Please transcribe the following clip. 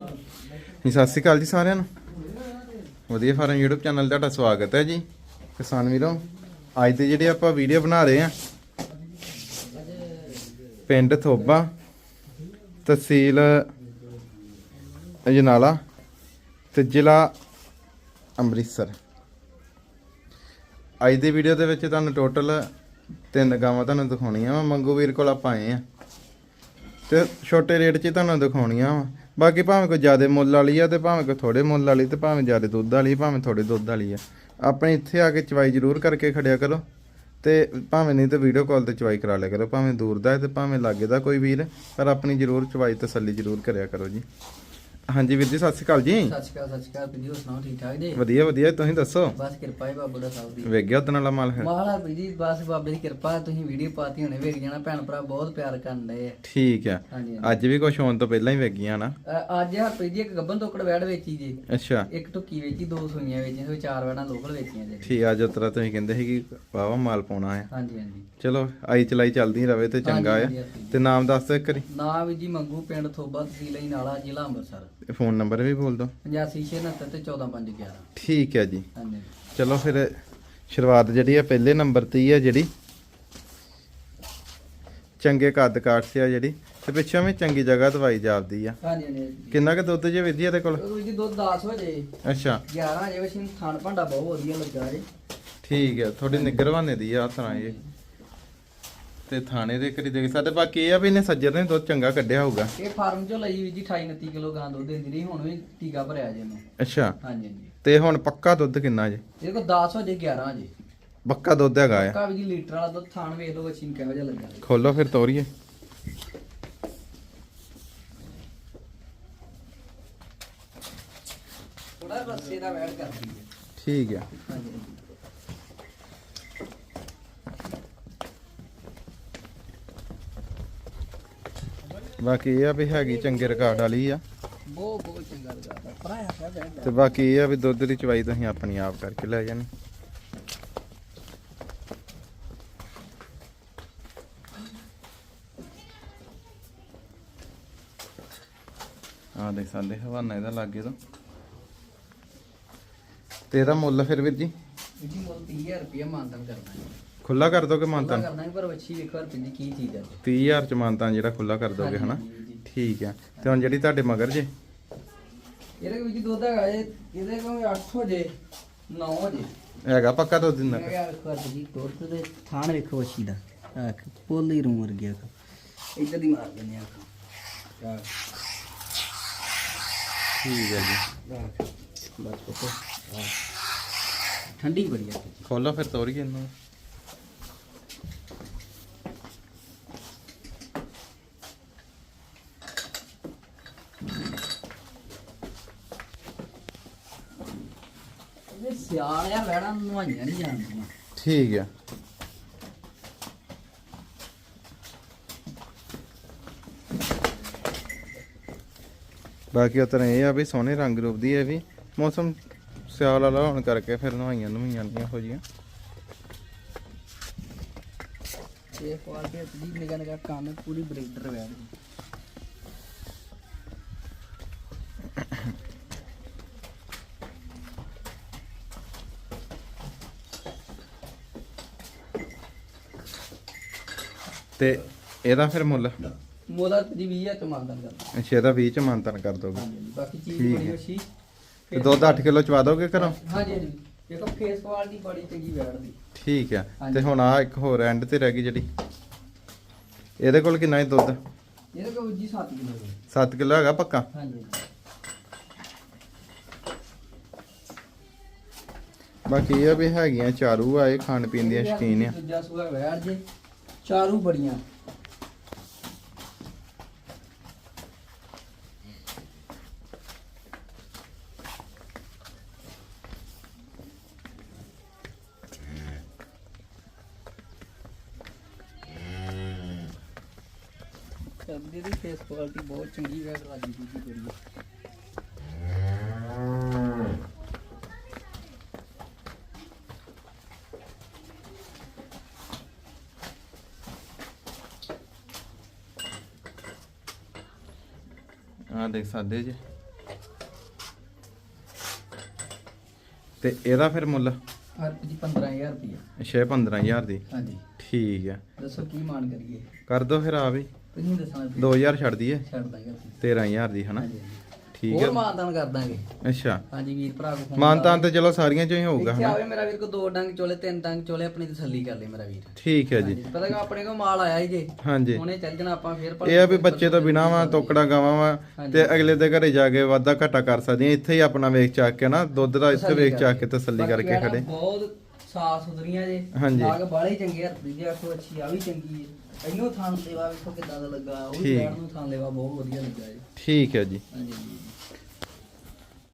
ਜੀ, ਸਤਿ ਸ਼੍ਰੀ ਅਕਾਲ ਜੀ ਸਾਰਿਆਂ ਨੂੰ। ਵਧੀਆ ਫਾਰਮ YouTube ਚੈਨਲ ਤੁਹਾਡਾ ਸਵਾਗਤ ਹੈ ਜੀ। ਕਿਸਾਨ ਵੀਰੋ, ਅੱਜ ਤੇ ਜਿਹੜੇ ਆਪਾਂ ਵੀਡੀਓ ਬਣਾ ਰਹੇ ਆ ਪਿੰਡ ਥੋਬਾ, ਤਹਿਸੀਲ ਅਜਨਾਲਾ ਤੇ ਜ਼ਿਲ੍ਹਾ ਅੰਮ੍ਰਿਤਸਰ। ਅੱਜ ਦੀ ਵੀਡੀਓ ਦੇ ਵਿੱਚ ਤੁਹਾਨੂੰ ਟੋਟਲ ਤਿੰਨ ਗਾਵਾਂ ਤੁਹਾਨੂੰ ਦਿਖਾਉਣੀਆਂ ਵਾ। ਮੰਗੂ ਵੀਰ ਕੋਲ ਆਪਾਂ ਆਏ ਆ ਤੇ ਛੋਟੇ ਰੇਟ 'ਚ ਤੁਹਾਨੂੰ ਦਿਖਾਉਣੀਆਂ ਵਾ। ਬਾਕੀ ਭਾਵੇਂ ਕੋਈ ਜ਼ਿਆਦਾ ਮੁੱਲ ਵਾਲੀ ਆ ਤੇ ਭਾਵੇਂ ਕੋਈ ਥੋੜੇ ਮੁੱਲ ਵਾਲੀ ਤੇ ਭਾਵੇਂ ਜ਼ਿਆਦਾ ਦੁੱਧ ਵਾਲੀ, ਭਾਵੇਂ ਥੋੜੇ ਦੁੱਧ ਵਾਲੀ ਆ। ਆਪਣੇ ਇੱਥੇ ਆ ਕੇ ਚਵਾਈ ਜ਼ਰੂਰ ਕਰਕੇ ਖੜਿਆ ਕਰੋ ਤੇ ਭਾਵੇਂ ਨਹੀਂ ਤੇ ਵੀਡੀਓ ਕਾਲ ਤੇ ਚਵਾਈ ਕਰਾ ਲਿਆ ਕਰੋ, ਭਾਵੇਂ ਦੂਰ ਦਾ ਹੈ ਤੇ ਭਾਵੇਂ ਲਾਗੇ ਦਾ ਕੋਈ ਵੀਰ, ਪਰ ਆਪਣੀ ਜ਼ਰੂਰ ਚਵਾਈ ਤਸੱਲੀ ਜ਼ਰੂਰ ਕਰਿਆ ਕਰੋ ਜੀ। ਹਾਂਜੀ ਵੀਰ ਜੀ ਸਤਿ ਸ਼੍ਰੀ ਅਕਾਲ ਜੀ। ਸਤਿ ਸ਼੍ਰੀ ਅਕਾਲ ਸਤਿ ਸ਼੍ਰੀ ਅਕਾਲ ਵੀਡੀਓ ਸੁਣਾਓ ਠੀਕ ਠਾਕ ਜੀ? ਵਧੀਆ ਵਧੀਆ ਤੁਸੀਂ ਦੱਸੋ? ਬਸ ਕਿਰਪਾ ਹੈ ਬਾਬੂ ਦਾ ਸਾਹਿਬ ਦੀ। ਵੇਖ ਗਿਆ ਵਾਲਾ ਮਾਲ ਹੈ? ਮਹਾਲਾ ਵੀਡੀ ਬਸ ਬਾਬੇ ਦੀ ਕਿਰਪਾ ਤੁਸੀਂ ਵੀਡੀਓ ਪਾਤੀ ਹੁਣੇ ਵੇਖ ਜਾਣਾ ਭੈਣ ਭਰਾ ਬਹੁਤ ਪਿਆਰ ਕਰਨ ਡਏ ਆ। ਠੀਕ ਆ। ਹਾਂਜੀ ਅੱਜ ਵੀ ਕੁਛ ਹੋਣ ਤੋਂ ਪਹਿਲਾਂ ਹੀ ਵੇਖ ਨਾ? ਅੱਜ ਹਰਪ੍ਰੀਤ ਜੀ ਇੱਕ ਗੱਬਨ ਤੋਕੜ ਵੈੜ ਵੇਚੀ ਜੀ। ਅੱਛਾ। ਇੱਕ ਟੁੱਕੀ ਵੇਚੀ ਦੋ ਸੂਈਆਂ ਵੇਚੀਆਂ ਤੇ ਚਾਰ ਵੈੜਾਂ ਲੋਕਲ ਵੇਚੀਆਂ ਜੀ। ਠੀਕ ਆ ਜੋ ਤਰ੍ਹਾਂ ਤੁਸੀਂ ਕਹਿੰਦੇ ਸੀ ਕਿ ਵਾਵਾ ਮਾਲ ਪਾਉਣਾ ਹੈ ਹਾਂਜੀ ਹਾਂਜੀ। ਚਲੋ ਆਈ ਚਲਾਈ ਚੱਲਦੀ ਰਵੇ ਤੇ ਚੰਗਾ ਆ। ਤੇ ਨਾਮ ਦੱਸ ਦਿਓ ਇੱਕ ਵਾਰੀ। ਨਾ ਵੀ ਜੀ ਮੰਗੂ ਪਿੰਡ ਥੋਬਾ ਤਹਿਸੀਲ ਨਾਲਾ ਜ਼ਿਲ੍ਹਾ ਅੰਮ੍ਰਿਤਸਰ। ਤੇ ਫੋਨ ਨੰਬਰ ਵੀ ਬੋਲ ਦਿਓ 8569 ਤੇ 14511 ਠੀਕ ਹੈ ਜੀ। ਹਾਂਜੀ। ਚਲੋ ਫਿਰ ਸ਼ੁਰੂਆਤ ਜਿਹੜੀ ਆ ਪਹਿਲੇ ਨੰਬਰ ਤੇ ਹੀ ਆ ਜਿਹੜੀ। ਚੰਗੇ ਕੱਦ ਕਾਠ ਸੀ ਆ ਜਿਹੜੀ। ਤੇ ਪਿੱਛੋਂ ਵੀ ਚੰਗੀ ਜਗ੍ਹਾ ਦਵਾਈ ਜਾਪਦੀ ਆ। ਹਾਂਜੀ ਹਾਂਜੀ ਕਿੰਨਾ ਕੁ ਦੁੱਧ ਜੇ ਵਿਧੀ ਇਹਦੇ ਕੋਲ? ਉਹ ਜੀ ਦੁੱਧ 10 ਹੋ ਜੇ ਅੱਛਾ। 11 ਜੇ ਵਸ਼ੀ ਖਾਣ ਭਾਂਡਾ ਬਹੁਤ ਵਧੀਆ ਲੱਗਾ ਜੀ। ਠੀਕ ਹੈ ਥੋੜੀ ਨਿਗਰਵਾਨੇ ਦੀ ਆ ਤਰ੍ਹਾਂ ਇਹ। ਤੇ ਥਾਣੇ ਦੇ ਕਰੀ ਦੇਖ ਸਕਦੇ ਬਾਕੀ ਇਹ ਆ ਵੀ ਇਹਨੇ ਸੱਜਰ ਨੇ ਦੁੱਧ ਚੰਗਾ ਕੱਢਿਆ ਹੋਊਗਾ। ਇਹ ਫਾਰਮ ਚੋਂ ਲਈ ਵੀ ਜੀ 28 29 ਕਿਲੋ ਗਾਂ ਦੁੱਧ ਦਿੰਦੀ ਰਹੀ ਹੁਣ ਵੀ ਟੀਕਾ ਭਰਿਆ ਜੇ ਇਹਨੂੰ। ਅੱਛਾ। ਹਾਂਜੀ ਹਾਂਜੀ। ਤੇ ਹੁਣ ਪੱਕਾ ਦੁੱਧ ਕਿੰਨਾ ਜੇ? ਇਹਦੇ ਕੋਲ 10 ਹੋ ਜੇ 11 ਜੇ ਪੱਕਾ ਦੁੱਧ ਹੈਗਾ ਆ। ਕਾ ਵੀ ਜੀ ਲੀਟਰ ਵਾਲਾ ਦੁੱਧ ਥਾਣ ਵੇਖ ਲਓ ਵਸ਼ੀ ਕਿਹੋ ਜਿਹਾ ਲੱਗਾ ਖੋਲੋ ਫਿਰ ਤੋਰੀਏ। ਥੋੜਾ ਰਸੇ ਦਾ ਵੈਟ ਕਰਦੀ ਹੈ। ਠੀਕ ਆ। ਹਾਂਜੀ। ਬਾਕੀ ਇਹ ਆ ਵੀ ਹੈਗੀ ਚੰਗੇ ਰਿਕਾਰਡ ਵਾਲੀ ਆ। ਬਹੁਤ ਬਹੁਤ ਚੰਗਾ ਲੱਗਾ ਪਰਾਇਆ ਹੈ ਵੈਟ ਤੇ ਬਾਕੀ ਇਹ ਆ ਵੀ ਦੁੱਧ ਦੀ ਚਵਾਈ ਤੁਸੀਂ ਆਪਣੀ ਆਪ ਕਰਕੇ ਲੈ ਜਾਣੀ। ਆ ਦੇਖ ਸਕਦੇ ਹਵਾਨਾ ਇਹਦਾ ਲੱਗੇ ਤੋਂ। ਤੇ ਇਹਦਾ ਮੁੱਲ ਫਿਰ ਵੀਰ ਜੀ? ਜੀ ਮੁੱਲ 30000 ਰੁਪਏ ਮਾਨਤਨ ਕਰਨਾ ਹੈ। ਖੁੱਲਾ ਕਰ ਦੋਗੇ ਪਤਾ ਮਾਨਤਾਨ ਕਰਨਾ ਹੈ ਪਰ ਵਛੀ ਵੇਖੋ ਰੁਪਏ ਕੀ ਚੀਜ਼ ਹੈ। 30000 ਚ ਮਾਨਤਾਨ ਜਿਹੜਾ ਖੁੱਲਾ ਕਰ ਦੋਗੇ ਹਨਾ? ਹਾਂਜੀ, ਜੀ। ਠੀਕ ਆ ਤੇ ਹੁਣ ਜਿਹੜੀ ਤੁਹਾਡੇ ਮਗਰ ਜੇ? ਇਹਦੇ ਵਿੱਚ ਦੁੱਧ ਹੈਗਾ ਇਹ ਇਹਦੇ ਕੋਲ 8 ਹੋ ਜੇ 9 ਹੋ ਜੇ। ਹੈਗਾ ਪੱਕਾ ਦੁੱਧ ਦਿੰਦਾ ਯਾਰ ਕਰ ਜੀ ਦੁੱਧ ਦੇ ਥਾਣ ਵੇਖੋ ਵਛੀ ਦਾ। ਆਖ ਪੋਲੀ ਰੂ ਮਰ ਗਿਆ ਇੱਧਰ ਦੀ ਮਾਰ ਦਿੰਦੇ ਆ ਆਖ। ਠੀਕ ਹੈ ਜੀ। ਬਸ ਆਖ। ਠੰਡੀ ਬੜੀ ਆ। ਖੋਲੋ ਫਿਰ ਤੋਰੀਏ ਇਹਨੂੰ। ਇਹ ਸਿਆਲ ਆ ਵੈੜਾਂ ਨੂੰ ਨਵਾਈਆਂ ਨਹੀਂ ਜਾਂਦੀਆਂ ਠੀਕ ਆ। ਬਾਕੀ ਉਤਰ ਇਹ ਆ ਵੀ ਸੋਹਣੇ ਰੰਗ ਰੂਪ ਦੀ ਹੈ ਵੀ। ਮੌਸਮ ਸਿਆਲ ਵਾਲਾ ਹੋਣ ਕਰਕੇ ਫਿਰ ਨਵਾਈਆਂ ਨਵਾਈਆਂ ਨਹੀਂ ਹੋ ਜੀਆਂ ਇਹ ਕੁਆਲਿਟੀ ਦੀ ਨਿਗਾ ਨਿਗਾ ਕੰਮ ਪੂਰੀ ਬਰੀਡਰ ਵੈੜ ਤੇ ਇਹਦਾ ਫਿਰ ਮੁੱਲ? ਮੋਦਾ ਦੀ 20000 ਚ ਮੰਗਦਾ ਕਰਦਾ। ਅੱਛਾ ਇਹਦਾ 20 ਚ ਮਾਨਤਨ ਕਰ ਦੋਗੇ। ਹਾਂਜੀ ਬਾਕੀ ਚੀਜ਼ ਠੀਕ ਬੜੀ ਹੈ। ਅੱਛੀ। ਤੇ ਦੁੱਧ 8 ਕਿਲੋ ਚਵਾ ਦੋਗੇ ਘਰੋਂ? ਹਾਂਜੀ ਹਾਂਜੀ। ਦੇਖੋ ਫੇਸ ਕੁਆਲਿਟੀ ਬੜੀ ਚੰਗੀ ਵੈੜ ਦੀ। ਠੀਕ ਆ ਤੇ ਹਾਂਜੀ। ਹੁਣ ਆ ਇੱਕ ਹੋਰ ਐਂਡ ਤੇ ਰਹਿ ਗਈ ਜਿਹੜੀ। ਇਹਦੇ ਕੋਲ ਕਿੰਨਾ ਹੈ ਦੁੱਧ? ਇਹਦੇ ਕੋਲ ਜੀ 7 ਕਿਲੋ ਦੀ 7 ਕਿਲੋ ਹੈਗਾ ਪੱਕਾ? ਹਾਂਜੀ ਬਾਕੀ ਇਹ ਆ ਵੀ ਹੈਗੀਆਂ ਚਾਰੂ ਆ ਇਹ ਖਾਣ ਪੀਣ ਦੀਆਂ ਸ਼ਕੀਨ ਆ। ਦੂਜਾ ਸੂਆ ਵੈੜ ਜੇ। ਚਾਰੂ ਬੜੀਆਂ। ਸਬਜ਼ੀ ਦੀ ਫੇਸ ਕੁਆਲਿਟੀ ਬਹੁਤ ਚੰਗੀ ਵੈੜ ਰਾਜੀ ਦੀ ਬੜੀ। ਆਹ ਦੇਖ ਸਕਦੇ ਜੀ। ਤੇ ਇਹਦਾ ਫਿਰ ਮੁੱਲ? ਹਰ ਜੀ 15000 ਰੁਪਏ ਛੇ 15000 ਦੀ। ਹਾਂਜੀ। ਠੀਕ ਆ। ਦੱਸੋ ਕੀ ਮਾਨ ਕਰੀਏ। ਕਰ ਦੋ ਫਿਰ ਆ ਵੀ ਤੁਸੀਂ ਦੱਸਣਾ। 2000 ਛੱਡ ਦਈਏ। ਛੱਡ ਦਾਂਗੇ 13000 ਦੀ ਹਨਾ? ਠੀਕ ਹੋਰ ਹੈ ਮਾਨਦਾਨ ਕਰ ਦਾਂਗੇ। ਅੱਛਾ। ਹਾਂਜੀ ਵੀਰ ਭਰਾ ਕੋ phone ਮਾਨਤਾਨ ਤੇ ਚਲੋ ਸਾਰੀਆਂ ਚੋਂ ਹੀ ਹੋਊਗਾ ਇੱਥੇ ਹਨਾ? ਆਵੇ ਮੇਰਾ ਵੀਰ ਕੋ ਦੋ ਡੰਗ ਚੋਲੇ ਤਿੰਨ ਡੰਗ ਚੋਲੇ ਆਪਣੀ ਤਸੱਲੀ ਕਰ ਲੈ ਮੇਰਾ ਵੀਰ। ਠੀਕ ਹੈ ਜੀ। ਹਾਂਜੀ, ਪਤਾ ਕਿ ਆਪਣੇ ਕੋ ਮਾਲ ਆਇਆ ਹੀ ਜੇ। ਹਾਂਜੀ। ਹੁਣੇ ਚੱਲ ਜਣਾ ਆਪਾਂ ਫੇਰ ਇਹ ਆ ਵੀ ਬੱਚੇ ਤੋਂ ਬਿਨਾ ਵਾ ਤੋਕੜਾ ਗਾਵਾਂ ਵਾ ਤੇ ਅਗਲੇ ਦੇ ਘਰੇ ਜਾ ਕੇ ਵਾਧਾ ਘਾਟਾ ਕਰ ਸਕਦੀਆਂ। ਇੱਥੇ ਹੀ ਆਪਣਾ ਵੇਖ ਚੱਕ ਕੇ ਨਾ ਦੁੱਧ ਦਾ ਇੱਥੇ ਵੇਖ ਚੱਕ ਕੇ ਤਸੱਲੀ ਕਰਕੇ ਖੜੇ। ਬਹੁਤ ਸਾਫ਼ ਸੁਥਰੀਆਂ ਜੇ। ਹਾਂਜੀ। ਲਾਗ ਬਾਲੇ ਚੰਗੇ ਹੱਥ ਦੀ ਆਖੋ ਅੱਛੀ ਆ ਵੀ ਚੰਗੀ ਹੈ ਇਹਨੂੰ ਥਾਂ ਲੇਵਾ ਵੇਖੋ ਕਿੱਦਾਂ ਦਾ ਲੱਗਾ ਉਹ ਵੀ ਠੀਕ। ਲੈਣ ਨੂੰ ਥਾਂ ਲੇਵਾ ਬਹੁਤ ਵਧੀਆ ਲੱਗਾ ਜੀ। ਠੀਕ ਹੈ ਜੀ। ਹਾਂਜੀ ਹਾਂਜੀ।